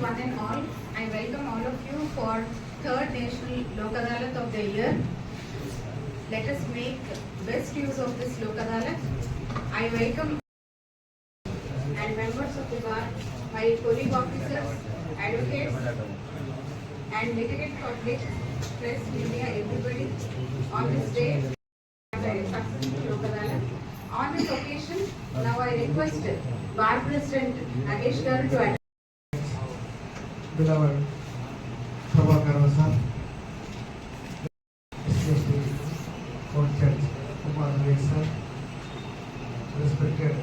one and all. I welcome all of you for third National Lok Adalat of the year. Let us make best use of this Lok Adalat. I welcome and members of the bar, my colleague officers, advocates, and litigate public, press, media, everybody on this day. On this occasion, now I request Bar President Nagesh Garu to address beloved Prabhakar sir, especially Court Judge Kumar Ray sir, respected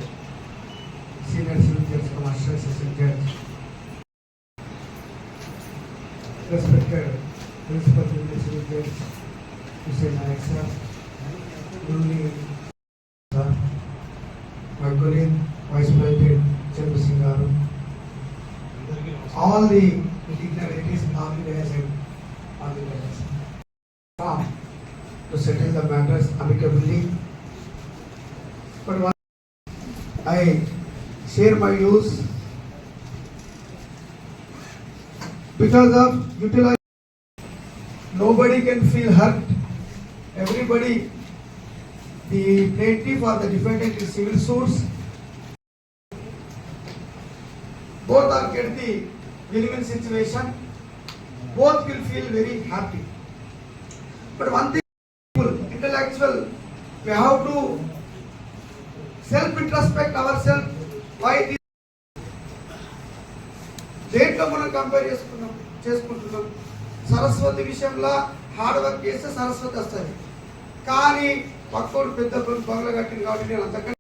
Senior Civil Judge Commercial Session Judge, respected Principal Junior Civil Judge Hussein Naik sir, Ruling sir, my colleague to settle the matters amicably. But I share my views because of utilization. Nobody can feel hurt. Everybody, the plaintiff or the defendant in civil suits, both are get the win-win situation. Both will feel very happy. But one thing, we have to self-introspect ourselves. Why this? దేంట్లో మనం compare చేసుకున్నాం చేసుకుంటున్నాం సరస్వతి విషయంలో hard work చేస్తే సరస్వతి వస్తుంది కానీ పక్కోడు పెద్ద బంగ్లా కట్టింది కాబట్టి నేను అంతకంటే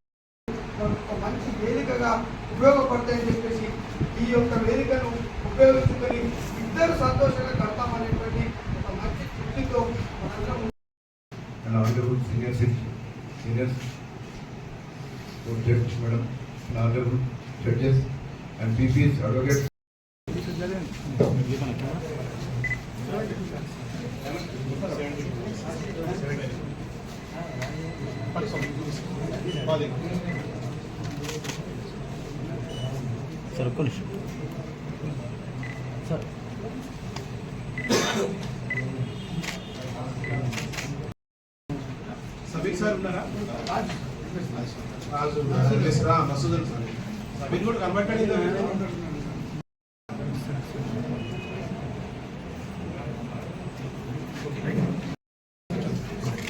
ఒక మంచి వేదికగా ఉపయోగపడతాయని చెప్పేసి ఈ యొక్క వేదికను ఉపయోగించుకొని ఇద్దరు సంతోషంగా కడతామనేటువంటి ఒక మంచి తృప్తితో మనందరం senior citizen senior cit- seniors, court judge, madam, and honorable judges and PPs, advocates. Sir Sabir sir ఉన్నారా రాజు రా మసూద్ సార్ సబీర్ కూడా కనబట్టండి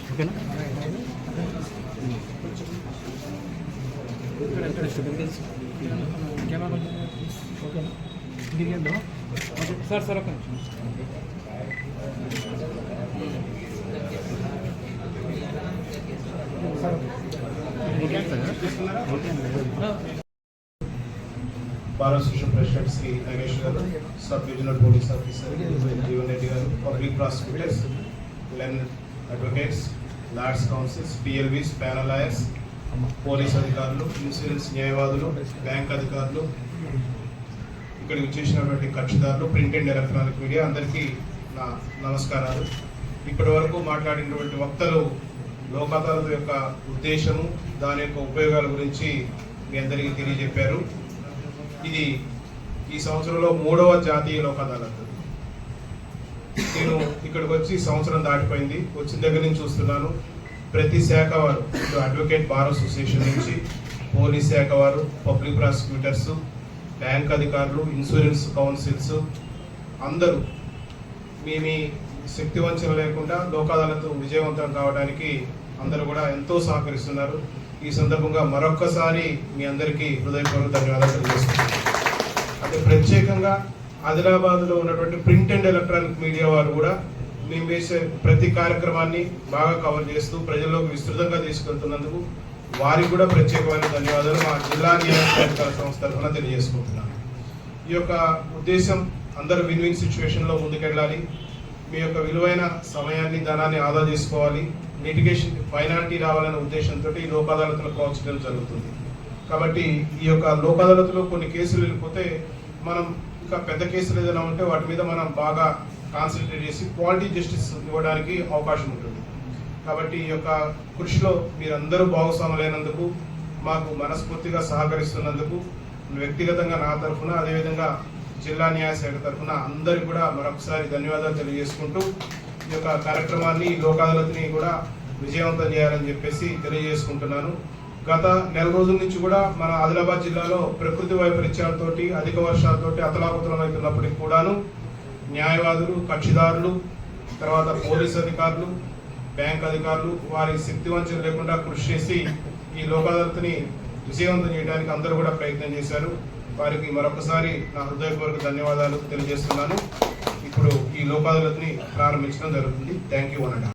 ఓకేనా సార్ సార్ ఒక నిమిషం బార్ ప్రెసిడెంట్ శ్రీ నగేష్ గారు sub divisional police officer Jeevan Reddy గారు public prosecutors లెన్ advocates lords counsels PLVs panel lawyers police అధికారులు insurance న్యాయవాదులు బ్యాంక్ అధికారులు ఇక్కడికి వచ్చేసినటువంటి కక్షిదారులు ప్రింట్ అండ్ ఎలక్ట్రానిక్ మీడియా అందరికీ నా నమస్కారాలు. ఇప్పటి వరకు మాట్లాడినటువంటి వక్తలు లోక్ అదాలత్ యొక్క ఉద్దేశము దాని యొక్క ఉపయోగాల గురించి మీ అందరికీ తెలియజెప్పారు. ఇది ఈ సంవత్సరంలో మూడవ జాతీయ లోక్ అదాలత్ నేను ఇక్కడికి వచ్చి సంవత్సరం దాటిపోయింది. వచ్చిన దగ్గర నుంచి చూస్తున్నాను. ప్రతి శాఖ వారు ఇటు అడ్వకేట్ బార్ అసోసియేషన్ నుంచి పోలీస్ శాఖ వారు పబ్లిక్ ప్రాసిక్యూటర్స్ బ్యాంక్ అధికారులు ఇన్సూరెన్స్ కౌన్సిల్స్ అందరూ మీ మీ శక్తి వంచన లేకుండా లోకాదాలతో విజయవంతం కావడానికి అందరూ కూడా ఎంతో సహకరిస్తున్నారు. ఈ సందర్భంగా మరొక్కసారి మీ అందరికీ హృదయపూర్వక ధన్యవాదాలు తెలియజేస్తున్నాను. అంటే ప్రత్యేకంగా ఆదిలాబాద్లో ఉన్నటువంటి ప్రింట్ అండ్ ఎలక్ట్రానిక్ మీడియా వారు కూడా మేము వేసే ప్రతి కార్యక్రమాన్ని బాగా కవర్ చేస్తూ ప్రజల్లోకి విస్తృతంగా తీసుకెళ్తున్నందుకు వారికి కూడా ప్రత్యేకమైన ధన్యవాదాలు. మా జిల్లా నియోజకవర్గాల సంస్థ తరఫున తెలియజేసుకుంటున్నాను. ఈ యొక్క ఉద్దేశం అందరూ విన్ విన్ సిచ్యువేషన్లో ముందుకెళ్ళాలి. మీ యొక్క విలువైన సమయాన్ని ధనాన్ని ఆదా చేసుకోవాలి. లిటిగేషన్ ఫైనాలిటీ రావాలనే ఉద్దేశంతో ఈ లోక్ అదాలత్లో ప్రోత్సహించడం జరుగుతుంది. కాబట్టి ఈ యొక్క లోక్ అదాలత్లో కొన్ని కేసులు వెళ్ళిపోతే మనం ఇంకా పెద్ద కేసులు ఏదైనా ఉంటే వాటి మీద మనం బాగా కాన్సన్ట్రేట్ చేసి క్వాలిటీ జస్టిస్ ఇవ్వడానికి అవకాశం ఉంటుంది. కాబట్టి ఈ యొక్క కృషిలో మీరందరూ భాగస్వాములైనందుకు మాకు మనస్ఫూర్తిగా సహకరిస్తున్నందుకు వ్యక్తిగతంగా నా తరఫున అదేవిధంగా జిల్లా న్యాయ శాఖ తరఫున అందరికి కూడా మరొకసారి ధన్యవాదాలు తెలియజేసుకుంటూ ఈ యొక్క కార్యక్రమాన్ని లోక్ అదాలత్ని కూడా విజయవంతం చేయాలని చెప్పేసి తెలియజేసుకుంటున్నాను. గత నెల రోజుల నుంచి కూడా మన ఆదిలాబాద్ జిల్లాలో ప్రకృతి వైపరీత్యాలతో అధిక వర్షాలతోటి అతలాకుతలమవుతున్నప్పటికీ కూడాను న్యాయవాదులు కక్షిదారులు తర్వాత పోలీస్ అధికారులు బ్యాంక్ అధికారులు వారి శక్తి వంచన లేకుండా కృషి చేసి ఈ లోక్ అదాలత్ని విజయవంతం చేయడానికి అందరూ కూడా ప్రయత్నం చేశారు. వారికి మరొకసారి నా హృదయపూర్వక ధన్యవాదాలు తెలియజేస్తున్నాను. ఇప్పుడు ఈ లోపాదులని ప్రారంభించడం జరుగుతుంది. Thank you అనడా